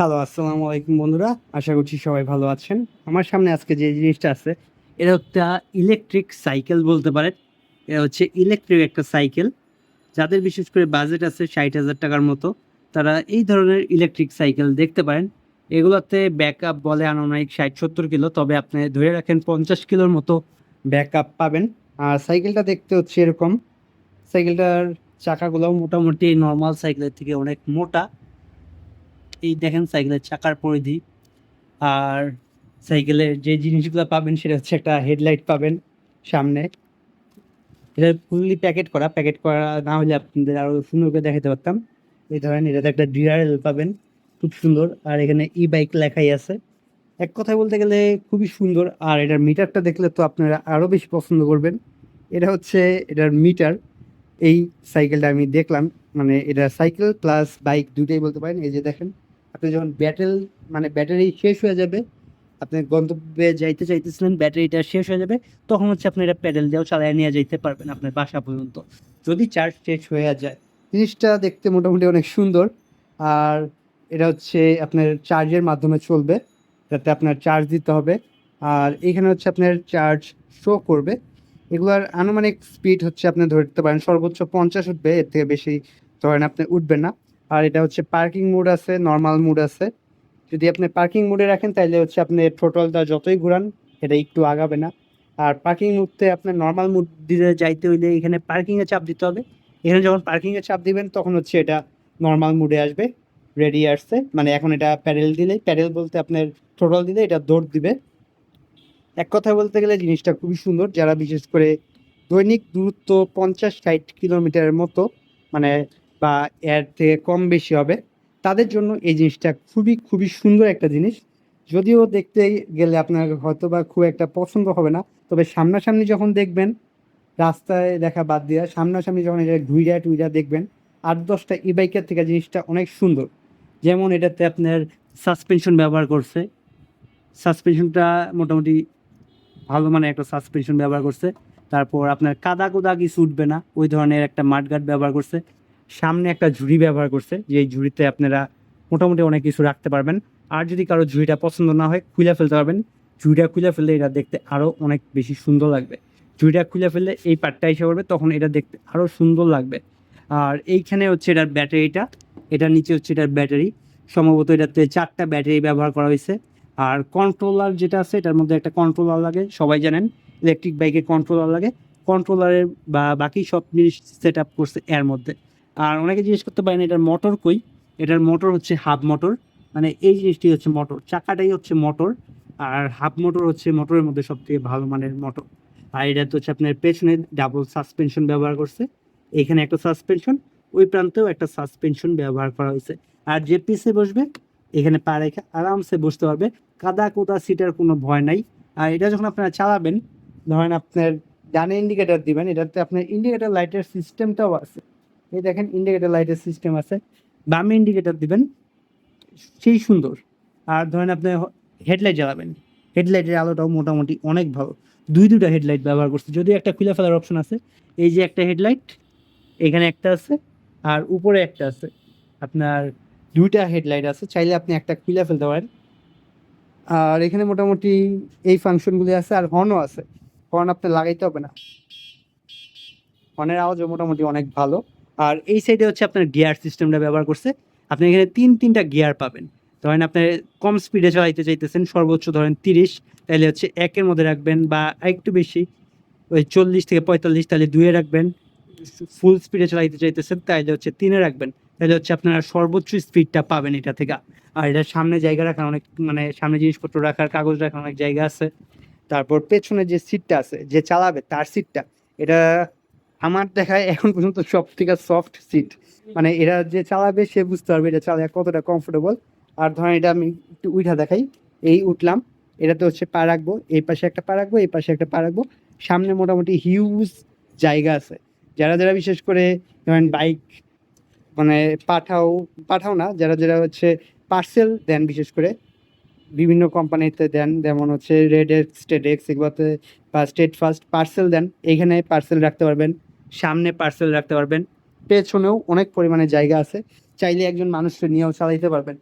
Hello আসসালামু আলাইকুম বন্ধুরা। আশা করছি সবাই ভালো আছেন। আমার সামনে আজকে যে জিনিসটা আছে, এটা একটা ইলেকট্রিক সাইকেল বলতে পারেন। এটা হচ্ছে ইলেকট্রিক একটা সাইকেল যাদের বিশেষ করে বাজেট আছে ষাট হাজার টাকার মতো, তারা এই ধরনের ইলেকট্রিক সাইকেল দেখতে পারেন। এগুলোতে ব্যাকআপ বলে আনুমানিক ষাট সত্তর কিলো, তবে আপনি ধরে রাখেন পঞ্চাশ কিলোর মতো ব্যাকআপ পাবেন। আর সাইকেলটা দেখতে হচ্ছে এরকম। সাইকেলটার চাকাগুলো মোটামুটি নর্মাল সাইকেলের থেকে অনেক মোটা। এই দেখেন সাইকেলের চাকার পরিধি। আর সাইকেলের যে জিনিসগুলো পাবেন সেটা হচ্ছে একটা হেডলাইট পাবেন সামনে। এটা ফুললি প্যাকেট করা। প্যাকেট করা না হলে আপনাদের আরও সুন্দর করে দেখাতে পারতাম। এই ধরেন এটাতে একটা ডিআরএল পাবেন। খুব সুন্দর। আর এখানে ই বাইক লেখাই আছে। এক কথায় বলতে গেলে খুবই সুন্দর। আর এটার মিটারটা দেখলে তো আপনারা আরও বেশি পছন্দ করবেন। এটা হচ্ছে এটার মিটার। এই সাইকেলটা আমি দেখলাম। মানে এটা সাইকেল প্লাস বাইক দুটোই বলতে পারেন। এই যে দেখেন আপনি যখন ব্যাটেল মানে ব্যাটারি শেষ হয়ে যাবে, আপনি গন্তব্যে যাইতে চাইতেছিলেন ব্যাটারিটা শেষ হয়ে যাবে, তখন হচ্ছে আপনি এটা প্যাডেল দিয়েও চালিয়ে নিয়ে যাইতে পারবেন আপনার বাসা পর্যন্ত। যদি চার্জ শেষ হয়ে যায়, জিনিসটা দেখতে মোটামুটি অনেক সুন্দর, আর এটা হচ্ছে আপনার চার্জের মাধ্যমে চলবে, যাতে আপনার চার্জ দিতে হবে, আর এখানে হচ্ছে আপনার চার্জ শো করবে। এগুলার আনুমানিক স্পিড হচ্ছে আপনি ধরতে পারেন সর্বোচ্চ পঞ্চাশ উঠবে, এর থেকে বেশি ধরেন আপনি উঠবেন না। আর এটা হচ্ছে পার্কিং মোড আছে নর্মাল মোড আছে। যদি আপনি পার্কিং মোডে রাখেন তাহলে হচ্ছে আপনি টোটালটা যতই ঘুরান, এটা একটু আগাবে না। আর পার্কিং মুডতে আপনার নর্মাল মুড দিতে যাইতে হইলে এখানে পার্কিংয়ে চাপ দিতে হবে। এখানে যখন পার্কিংয়ে চাপ দিবেন, তখন হচ্ছে এটা নর্মাল মুডে আসবে রেডি আসছে। মানে এখন এটা প্যাডেল দিলে, প্যাডেল বলতে আপনার টোটাল দিলে এটা দৌড় দিবে। এক কথা বলতে গেলে জিনিসটা খুবই সুন্দর, যারা বিশেষ করে দৈনিক দূরত্ব পঞ্চাশ ষাট কিলোমিটারের মতো মানে বা এর থেকে কম বেশি হবে, তাদের জন্য এই জিনিসটা খুবই খুবই সুন্দর একটা জিনিস। যদিও দেখতে গেলে আপনার হয়তো বা খুব একটা পছন্দ হবে না, তবে সামনাসামনি যখন দেখবেন, রাস্তায় দেখা বাদ দিয়া সামনাসামনি যখন এটা ঘুইরা টুইরা দেখবেন, আট দশটা ই বাইকের থেকে জিনিসটা অনেক সুন্দর। যেমন এটাতে আপনার সাসপেনশন ব্যবহার করছে। সাসপেনশনটা মোটামুটি ভালো মানে একটা সাসপেনশন ব্যবহার করছে। তারপর আপনার কাদা কোদা কিছু উঠবে না, ওই ধরনের একটা মাঠগার্ড ব্যবহার করছে। সামনে একটা ঝুড়ি ব্যবহার করছে যে ঝুড়িতে আপনারা মোটামুটি অনেক কিছু রাখতে পারবেন। আর যদি কারও ঝুড়িটা পছন্দ না হয় খুলে ফেলতে পারবেন। ঝুড়িটা খুলে ফেললে এটা দেখতে আরও অনেক বেশি সুন্দর লাগবে। ঝুড়িটা খুলে ফেললে এই পার্টটা এসে পড়বে, তখন এটা দেখতে আরও সুন্দর লাগবে। আর এইখানে হচ্ছে এটার ব্যাটারিটা এটার নিচে হচ্ছে এটার ব্যাটারি। সম্ভবত এটাতে চারটা ব্যাটারি ব্যবহার করা হয়েছে। আর কন্ট্রোলার যেটা আছে, এটার মধ্যে একটা কন্ট্রোলার লাগে, সবাই জানেন। ইলেকট্রিক বাইকের কন্ট্রোলার লাগে। কন্ট্রোলারের বা বাকি সব জিনিস সেট আপ করছে এর মধ্যে। আর অনেকে জিজ্ঞেস করতে পারেন, এটার মোটর কই? এটার মোটর হচ্ছে হাফ মোটর মানে এই জিনিসটি হচ্ছে মোটর চাকাটাই হচ্ছে মোটর আর হাফ মোটর হচ্ছে মোটরের মধ্যে সব থেকে ভালো মানের মোটর আর এটা তো হচ্ছে আপনার পেছনে ডাবল সাসপেনশন ব্যবহার করছে। এখানে একটা সাসপেনশন ওই প্রান্তেও একটা সাসপেনশন ব্যবহার করা হয়েছে। আর যে পিসে বসবে, এখানে পা রেখে আরামসে বসতে পারবে। কাদা কোদা সিটার কোনো ভয় নাই। আর এটা যখন আপনারা চালাবেন, ধরেন আপনার ডানে ইন্ডিকেটার দিবেন, এটাতে আপনার ইন্ডিকেটার লাইটের সিস্টেমটাও আছে। এই দেখেন ইন্ডিকেটার লাইটের সিস্টেম আছে। বামে ইন্ডিকেটার দিবেন, সেই সুন্দর। আর ধরেন আপনি হেডলাইট জ্বালাবেন। হেডলাইটের আলোটাও মোটামুটি অনেক ভালো। দুই দুটা হেডলাইট ব্যবহার করছে। যদিও একটা খুলে ফেলার অপশন আছে। এই যে একটা হেডলাইট এখানে একটা আছে, আর উপরে একটা আছে। আপনার দুইটা হেডলাইট আছে। চাইলে আপনি একটা খুলে ফেলতে পারেন। আর এখানে মোটামুটি এই ফাংশনগুলি আছে, আর হর্নও আছে। হর্ন আপনার লাগাইতে হবে না। হর্নের আওয়াজও মোটামুটি অনেক ভালো। আর এই সাইডে হচ্ছে আপনার গিয়ার সিস্টেমটা ব্যবহার করছে। আপনি এখানে তিন, তিনটা গিয়ার পাবেন। ধরেন আপনার কম স্পিডে চালাইতে চাইতেছেন, সর্বোচ্চ ধরেন তিরিশ, তাহলে হচ্ছে একের মধ্যে রাখবেন বা একটু বেশি, ওই চল্লিশ থেকে পঁয়তাল্লিশ, তাহলে দুয়ে রাখবেন। ফুল স্পিডে চালাইতে চাইতেছেন, তাহলে হচ্ছে তিনে রাখবেন। তাহলে হচ্ছে আপনারা সর্বোচ্চ স্পিডটা পাবেন এটা থেকে। আর এটা সামনে জায়গা রাখার অনেক মানে সামনে জিনিসপত্র রাখার, কাগজ রাখার অনেক জায়গা আছে। তারপর পেছনে যে সিটটা আছে, যে চালাবে তার সিটটা এটা আমার দেখায় এখন পর্যন্ত সব থেকে সফট সিট মানে এরা যে চালাবে, সে বুঝতে পারবে এটা চালায় কতটা কমফোর্টেবল আর ধরেন এটা আমি একটু উঠা দেখাই। এই উঠলাম, এটাতে হচ্ছে পা রাখব, এই পাশে একটা পা রাখব, এই পাশে একটা পা রাখব। সামনে মোটামুটি হিউজ জায়গা আছে। যারা যারা বিশেষ করে ধরেন বাইক মানে পাঠাও পাঠাও না, যারা যারা হচ্ছে পার্সেল দেন বিশেষ করে, বিভিন্ন কোম্পানিতে দেন, যেমন হচ্ছে রেড এক্স স্টেট এক্স এগুলোতে বা স্টেট ফার্স্ট পার্সেল দেন, এইখানে পার্সেল রাখতে পারবেন। সামনে পার্সেল রাখতে পারবেন। পেছনেও অনেক পরিমাণে জায়গা আছে। চাইলে একজন মানুষকে নিয়েও চালাইতে পারবেন।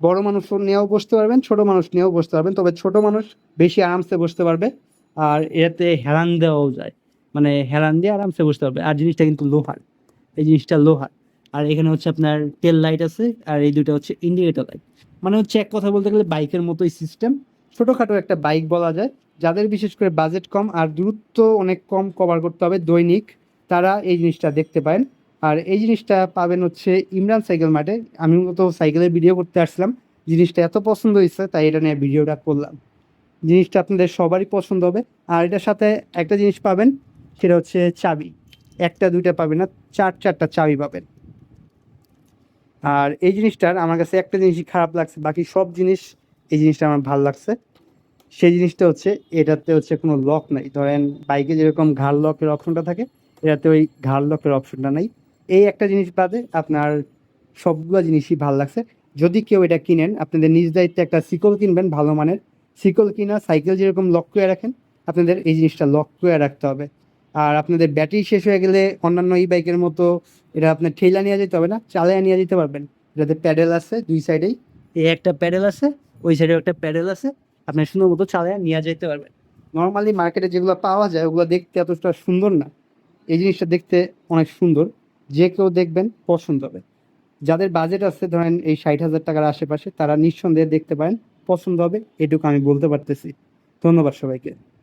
বড় মানুষও নিয়েও বসতে পারবেন, ছোট মানুষ নিয়েও বসতে পারবেন। তবে ছোট মানুষ বেশি আরামসে বসতে পারবে আর এতে হেলান দেওয়াও যায়। মানে হেলান দিয়ে আরামসে বসতে পারবে। আর জিনিসটা কিন্তু লোহার। এই জিনিসটা লোহার। আর এখানে হচ্ছে আপনার তেল লাইট আছে আর এই দুটো হচ্ছে ইন্ডিকেটর লাইট মানে হচ্ছে এক কথা বলতে গেলে বাইকের মতোই সিস্টেম ছোটোখাটো একটা বাইক বলা যায়। যাদের বিশেষ করে বাজেট কম আর দূরত্ব অনেক কম কভার করতে হবে দৈনিক। তারা এই জিনিসটা দেখতে পারেন। আর এই জিনিসটা পাবেন হচ্ছে ইমরান সাইকেল মাঠে। আমি মূলত সাইকেলের ভিডিও করতে আসছিলাম। জিনিসটা এত পছন্দ হয়েছে, তাই এটা নিয়ে ভিডিওটা করলাম। জিনিসটা আপনাদের সবারই পছন্দ হবে। আর এটার সাথে একটা জিনিস পাবেন, সেটা হচ্ছে চাবি। একটা, দুইটা পাবেন না, চার, চারটা চাবি পাবেন। আর এই জিনিসটার আমার কাছে একটা জিনিসই খারাপ লাগছে, বাকি সব জিনিস এই জিনিসটা আমার ভালো লাগছে। সেই জিনিসটা হচ্ছে, এটাতে হচ্ছে কোনো লক নাই। ধরেন বাইকে যেরকম ঘাড় লকের অপশনটা থাকে এটাতে ওই ঘাড় লকের অপশনটা নাই। এই একটা জিনিস বাদে আপনার সবগুলো জিনিসই ভালো লাগছে। যদি কেউ এটা কিনেন, আপনাদের নিজ দায়িত্বে একটা সিকল কিনবেন, ভালো মানের। সিকল কিনা সাইকেল যেরকম লক করে রাখেন, আপনাদের এই জিনিসটা লক করে রাখতে হবে। আর আপনাদের ব্যাটারি শেষ হয়ে গেলে অন্যান্য ই বাইকের মতো এটা আপনার ঠেলা নিয়ে যেতে হবে না, চালায় নিয়ে যেতে পারবেন। এটাতে প্যাডেল আছে দুই সাইডেই এই একটা প্যাডেল আছে, ওই সাইডেও একটা প্যাডেল আছে আপনার সুন্দর মতো চালায় নিয়ে যেতে পারবেন। নর্মালি মার্কেটে যেগুলো পাওয়া যায়, ওগুলো দেখতে এতটা সুন্দর না। এই জিনিসটা দেখতে অনেক সুন্দর। যে কেউ দেখবেন পছন্দ হবে। যাদের বাজেট আছে, ধরেন এই ষাট হাজার টাকার আশেপাশে, তারা নিঃসন্দেহে দেখতে পারেন, পছন্দ হবে, এটুকু আমি বলতে পারতেছি। ধন্যবাদ সবাইকে।